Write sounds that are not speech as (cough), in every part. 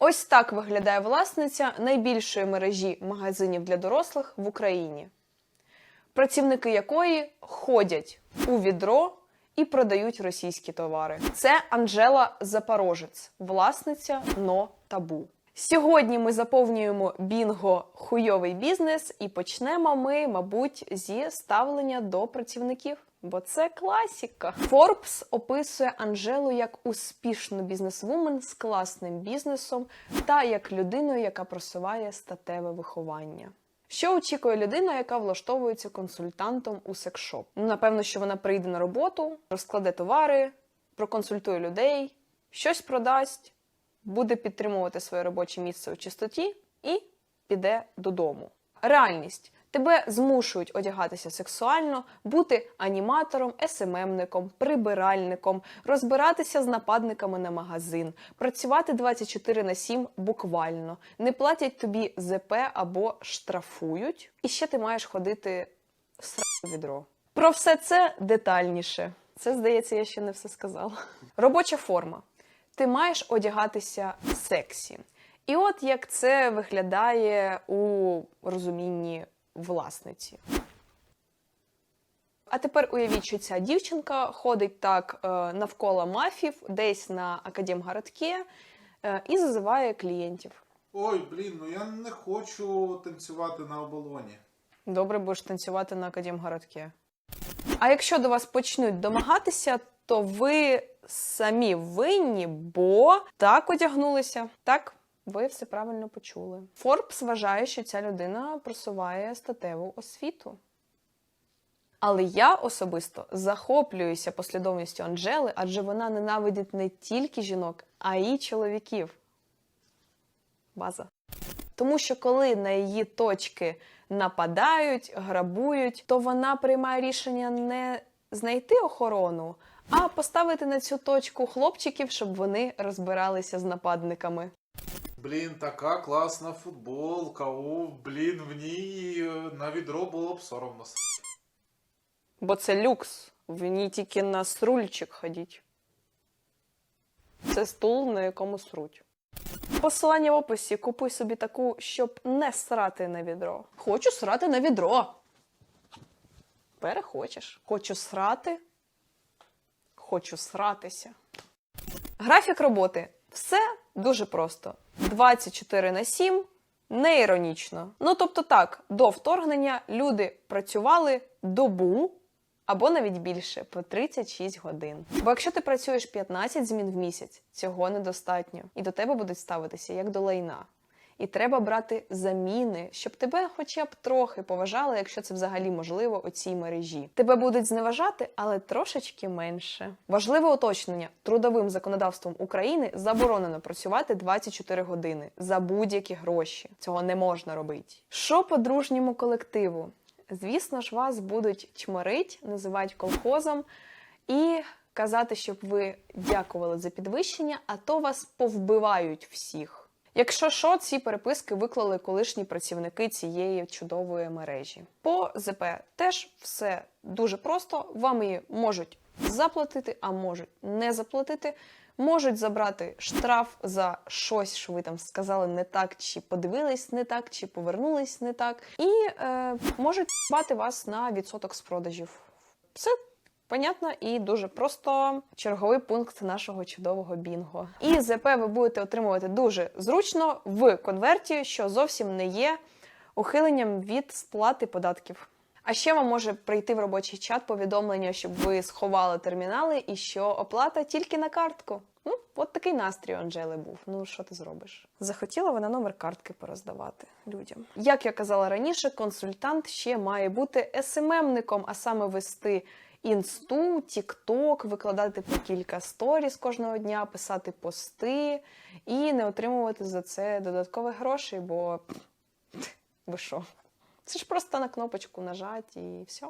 Ось так виглядає власниця найбільшої мережі магазинів для дорослих в Україні, працівники якої ходять у відро і продають російські товари. Це Анжела Запорожець, власниця но табу. Сьогодні ми заповнюємо бінго хуйовий бізнес і почнемо ми, мабуть, зі ставлення до працівників. Бо це класіка. Forbes описує Анжелу як успішну бізнесвумен з класним бізнесом та як людину, яка просуває статеве виховання. Що очікує людина, яка влаштовується консультантом у секшоп? Ну, напевно, що вона прийде на роботу, розкладе товари, проконсультує людей, щось продасть, буде підтримувати своє робоче місце у чистоті і піде додому. Реальність. Тебе змушують одягатися сексуально, бути аніматором, СММником, прибиральником, розбиратися з нападниками на магазин, працювати 24 на 7 буквально, не платять тобі ЗП або штрафують, і ще ти маєш ходити в відро. Про все це детальніше. Це, здається, я ще не все сказала. Робоча форма. Ти маєш одягатися сексі. І от як це виглядає у розумінні власниці. А тепер уявіть, що ця дівчинка ходить так е, навколо мафів, десь на академгородке е, і зазиває клієнтів. Ой, блін, ну я не хочу танцювати на оболоні. Добре будеш танцювати на академгородке. А якщо до вас почнуть домагатися, то ви самі винні, бо так одягнулися. Так, ви все правильно почули. Форбс вважає, що ця людина просуває статеву освіту. Але я особисто захоплююся послідовністю Анжели, адже вона ненавидить не тільки жінок, а й чоловіків. База. Тому що коли на її точки нападають, грабують, то вона приймає рішення не знайти охорону, а поставити на цю точку хлопчиків, щоб вони розбиралися з нападниками. Блін, така класна футболка. О, блін, в ній е, на відро було б соромно. Бо це люкс. В ній тільки на срульчик ходіть. Це стул, на якому сруть. Посилання в описі купуй собі таку, щоб не срати на відро. Хочу срати на відро. Перехочеш. Хочу срати. Хочу сратися. Графік роботи. Все дуже просто. 24 на 7, не іронічно. Ну тобто так, до вторгнення люди працювали добу або навіть більше по 36 годин. Бо якщо ти працюєш 15 змін в місяць, цього недостатньо, і до тебе будуть ставитися як до лайна. І треба брати заміни, щоб тебе хоча б трохи поважали, якщо це взагалі можливо у цій мережі. Тебе будуть зневажати, але трошечки менше. Важливе уточнення: трудовим законодавством України заборонено працювати 24 години за будь-які гроші. Цього не можна робити. Що по дружньому колективу? Звісно ж, вас будуть чморить, називати колхозом і казати, щоб ви дякували за підвищення, а то вас повбивають всіх. Якщо що, ці переписки виклали колишні працівники цієї чудової мережі. По ЗП теж все дуже просто. Вам її можуть заплатити, а можуть не заплатити. Можуть забрати штраф за щось, що ви там сказали не так, чи подивились не так, чи повернулись не так, і е, можуть бати вас на відсоток з продажів. Все Понятно і дуже просто черговий пункт нашого чудового бінго. І ЗП ви будете отримувати дуже зручно в конверті, що зовсім не є ухиленням від сплати податків. А ще вам може прийти в робочий чат повідомлення, щоб ви сховали термінали і що оплата тільки на картку. Ну, от такий настрій у Анжели був. Ну, що ти зробиш? Захотіла вона номер картки пороздавати людям. Як я казала раніше, консультант ще має бути СММником, а саме вести інсту, тікток, викладати по кілька сторіс кожного дня, писати пости і не отримувати за це додаткових грошей, бо ви що? Це ж просто на кнопочку нажать і все.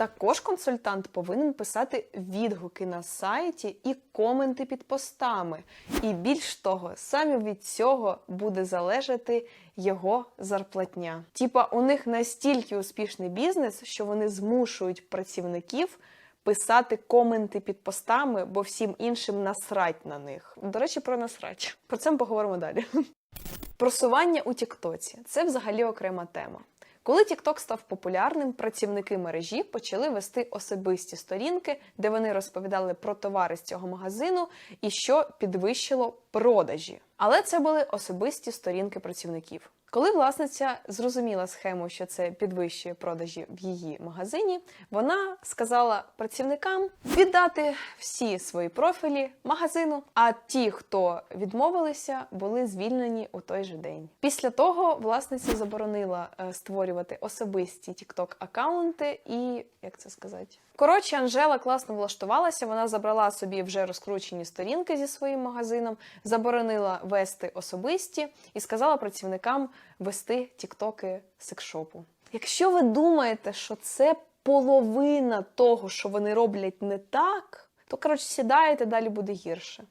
Також консультант повинен писати відгуки на сайті і коменти під постами. І більш того, саме від цього буде залежати його зарплатня. Типа, у них настільки успішний бізнес, що вони змушують працівників писати коменти під постами, бо всім іншим насрать на них. До речі, про насрать. Про це ми поговоримо далі. (laughs) Просування у Тіктоці це взагалі окрема тема. Коли TikTok став популярним, працівники мережі почали вести особисті сторінки, де вони розповідали про товари з цього магазину і що підвищило продажі. Але це були особисті сторінки працівників. Коли власниця зрозуміла схему, що це підвищує продажі в її магазині, вона сказала працівникам віддати всі свої профілі магазину. А ті, хто відмовилися, були звільнені у той же день. Після того власниця заборонила е, створювати особисті TikTok акаунти і як це сказати. Коротше, Анжела класно влаштувалася. Вона забрала собі вже розкручені сторінки зі своїм магазином, заборонила вести особисті і сказала працівникам вести тіктоки секшопу. Якщо ви думаєте, що це половина того, що вони роблять не так, то коротше сідаєте, далі буде гірше.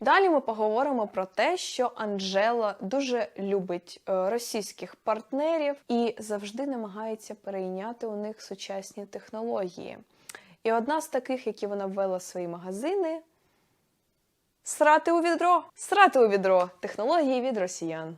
Далі ми поговоримо про те, що Анжела дуже любить е, російських партнерів і завжди намагається перейняти у них сучасні технології. І одна з таких, які вона ввела в свої магазини срати у відро. Срати у відро технології від росіян.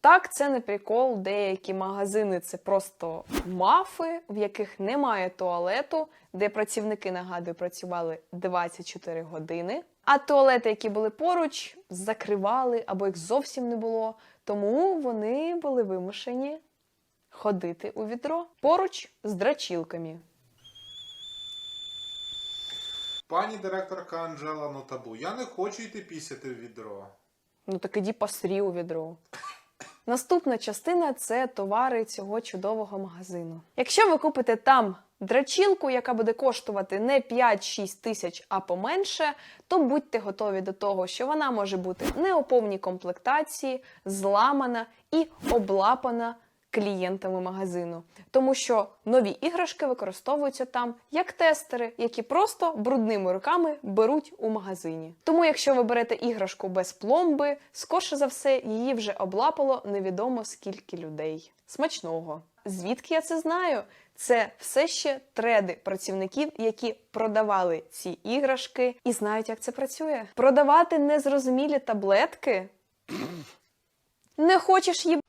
Так, це не прикол. Деякі магазини це просто мафи, в яких немає туалету, де працівники, нагадую, працювали 24 години. А туалети, які були поруч, закривали або їх зовсім не було. Тому вони були вимушені ходити у відро поруч з драчілками. Пані директорка Анжела Нотабу, я не хочу йти пісяти в відро. Ну так іді посрі у відро. Наступна частина це товари цього чудового магазину. Якщо ви купите там драчілку, яка буде коштувати не 5-6 тисяч, а поменше, то будьте готові до того, що вона може бути не у повній комплектації, зламана і облапана клієнтами магазину, тому що нові іграшки використовуються там як тестери, які просто брудними руками беруть у магазині. Тому, якщо ви берете іграшку без пломби, скорше за все, її вже облапало невідомо скільки людей. Смачного! Звідки я це знаю? Це все ще треди працівників, які продавали ці іграшки і знають, як це працює. Продавати незрозумілі таблетки. Не хочеш їбатися?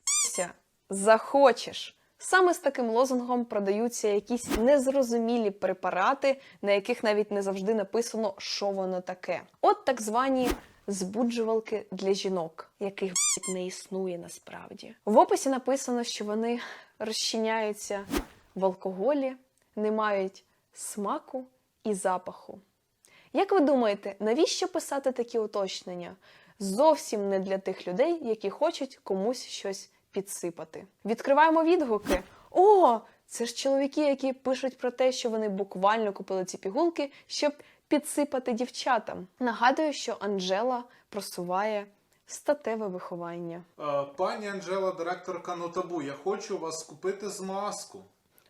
Захочеш. Саме з таким лозунгом продаються якісь незрозумілі препарати, на яких навіть не завжди написано, що воно таке. От так звані збуджувалки для жінок, яких не існує насправді. В описі написано, що вони розчиняються в алкоголі, не мають смаку і запаху. Як ви думаєте, навіщо писати такі уточнення? Зовсім не для тих людей, які хочуть комусь щось підсипати. Відкриваємо відгуки. О, це ж чоловіки, які пишуть про те, що вони буквально купили ці пігулки, щоб підсипати дівчатам. Нагадую, що Анжела просуває статеве виховання. Е, Пані Анжела, директорка Нотабу, я хочу вас купити змазку.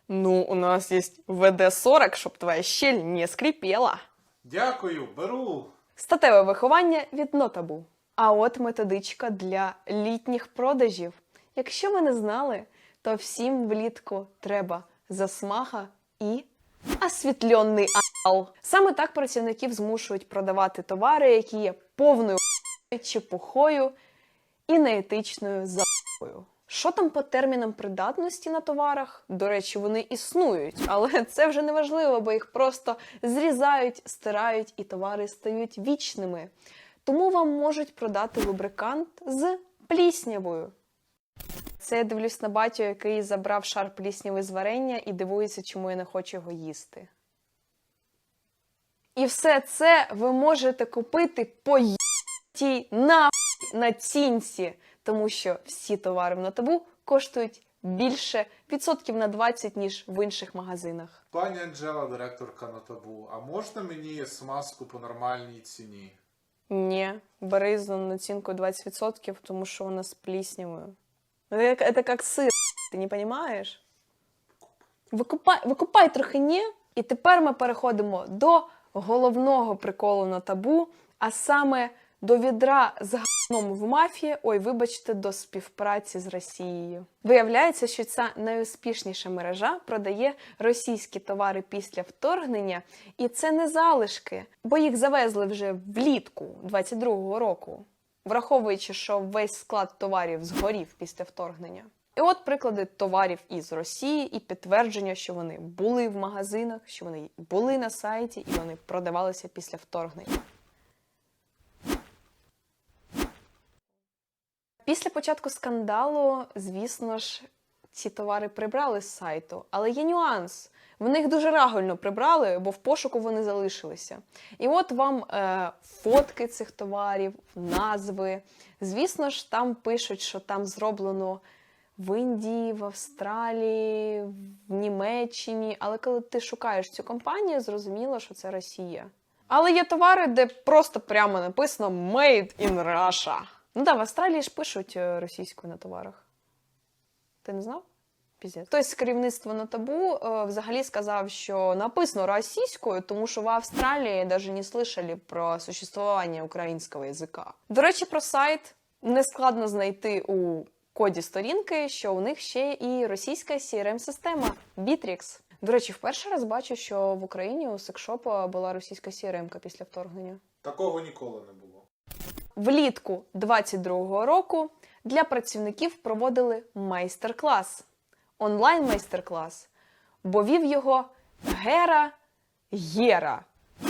Ну, у нас є ВД-40, щоб твоя щель не скрипела. Дякую, беру. Статеве виховання від нотабу. А от методичка для літніх продажів. Якщо ви не знали, то всім влітку треба засмага і освітлений анал. Саме так працівників змушують продавати товари, які є повною чепухою і неетичною запахою. Що там по термінам придатності на товарах? До речі, вони існують, але (laughs) це вже не важливо, бо їх просто зрізають, стирають і товари стають вічними. Тому вам можуть продати лубрикант з пліснявою. Це я дивлюсь на батю, який забрав шар плісняви з варення і дивується, чому я не хочу його їсти. І все це ви можете купити по й**тій на націнці, тому що всі товари в натабу коштують більше відсотків на 20, ніж в інших магазинах. Пані Анжела, директорка Нотабу, а можна мені смазку по нормальній ціні? Ні, бери за націнку 20%, тому що вона з пліснявою. Це, як- це як ти не розумієш? Викупай, викупай трохи ні. І тепер ми переходимо до головного приколу на табу, а саме до відра з ганом в мафії, ой, вибачте, до співпраці з Росією. Виявляється, що ця найуспішніша мережа продає російські товари після вторгнення, і це не залишки, бо їх завезли вже влітку 22-го року, враховуючи, що весь склад товарів згорів після вторгнення. І от приклади товарів із Росії і підтвердження, що вони були в магазинах, що вони були на сайті і вони продавалися після вторгнення. Після початку скандалу, звісно ж, ці товари прибрали з сайту, але є нюанс. Вони їх дуже рагульно прибрали, бо в пошуку вони залишилися. І от вам е, фотки цих товарів, назви. Звісно ж, там пишуть, що там зроблено в Індії, в Австралії, в Німеччині. Але коли ти шукаєш цю компанію, зрозуміло, що це Росія. Але є товари, де просто прямо написано Made in Russia. Ну так, в Австралії ж пишуть е, російською на товарах. Ти не знав? Піздець. Хтось з керівництва на табу е, взагалі сказав, що написано російською, тому що в Австралії навіть не слышали про существування українського язика. До речі, про сайт не складно знайти у коді сторінки, що у них ще і російська CRM-система Bittrex. До речі, вперше раз бачу, що в Україні у секшопа була російська CRM після вторгнення. Такого ніколи не було. Влітку 22-го року для працівників проводили майстер-клас, онлайн майстер-клас, бо вів його Гера Єра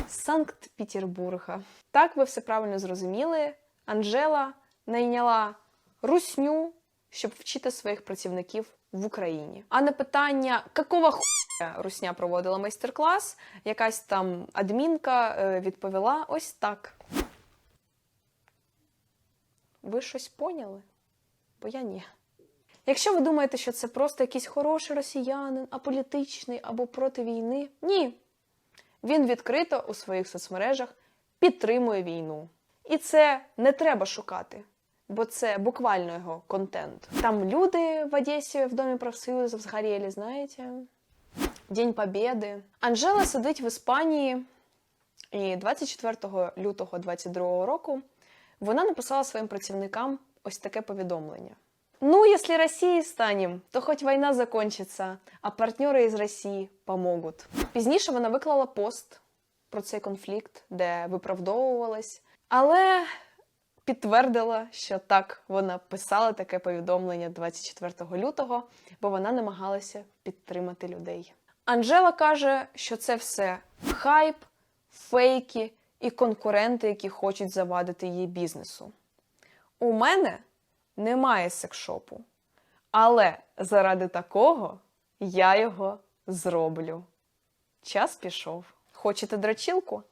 Санкт-Петербурга. Так ви все правильно зрозуміли. Анжела найняла русню, щоб вчити своїх працівників в Україні. А на питання, какого хуя русня проводила майстер-клас, якась там адмінка е, відповіла ось так. Ви щось поняли? Бо я ні. Якщо ви думаєте, що це просто якийсь хороший росіянин, аполітичний або проти війни, ні. Він відкрито у своїх соцмережах підтримує війну. І це не треба шукати, бо це буквально його контент. Там люди в Одесі в домі профсоюзів згоріли, знаєте? День Побєди. Анжела сидить в Іспанії, і 24 лютого 2022 року вона написала своїм працівникам ось таке повідомлення. Ну, если Россией станем, то хоть війна закончиться, а партнери із Росії помогут. Пізніше вона виклала пост про цей конфлікт, де виправдовувалась, але підтвердила, що так вона писала таке повідомлення 24 лютого, бо вона намагалася підтримати людей. Анжела каже, що це все хайп, фейки і конкуренти, які хочуть завадити її бізнесу. У мене немає секшопу, але заради такого я його зроблю. Час пішов. Хочете драчілку?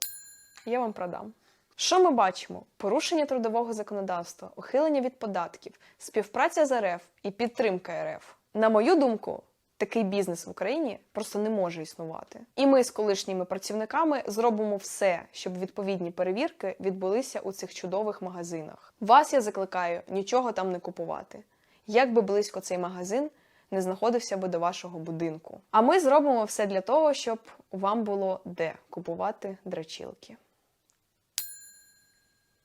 Я вам продам. Що ми бачимо? Порушення трудового законодавства, ухилення від податків, співпраця з РФ і підтримка РФ. На мою думку, такий бізнес в Україні просто не може існувати. І ми з колишніми працівниками зробимо все, щоб відповідні перевірки відбулися у цих чудових магазинах. Вас я закликаю нічого там не купувати. Як би близько цей магазин не знаходився би до вашого будинку. А ми зробимо все для того, щоб вам було де купувати драчілки.